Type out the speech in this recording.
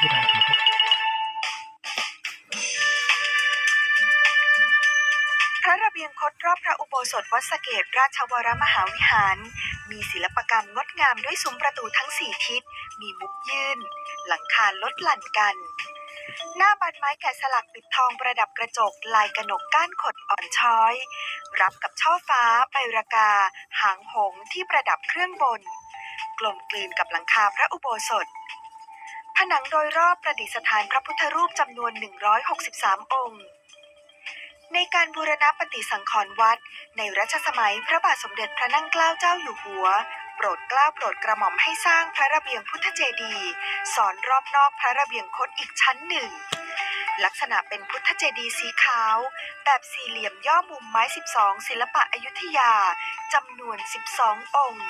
พระระเบียงคดรอบพระอุโบสถวัดสเกตราชวรมหาวิหาร มีศิลปกรรมงดงามด้วยซุ้มประตูทั้งสี่ทิศ มีมุกยื่น หลังคาลดหลั่นกัน หน้าบานไม้แกะสลักปิดทองประดับกระจกลายกระหนกก้านขดอ่อนช้อย รับกับช่อฟ้าใบรากา หางหงที่ประดับเครื่องบน กลมกลืนกับหลังคาพระอุโบสถ ผนังโดยรอบประดิษฐานพระพุทธรูปจำนวน 163 องค์ ในการบูรณะปฏิสังขรณ์วัด ในรัชสมัยพระบาทสมเด็จพระนั่งเกล้าเจ้าอยู่หัว โปรดเกล้าโปรดกระหม่อมให้สร้างพระระเบียงพุทธเจดีย์สอนรอบนอกพระระเบียงคดอีกชั้นหนึ่ง ลักษณะเป็นพุทธเจดีย์สีขาว แบบสี่เหลี่ยมย่อมุมไม้ 12 ศิลปะอยุธยาจำนวน 12 องค์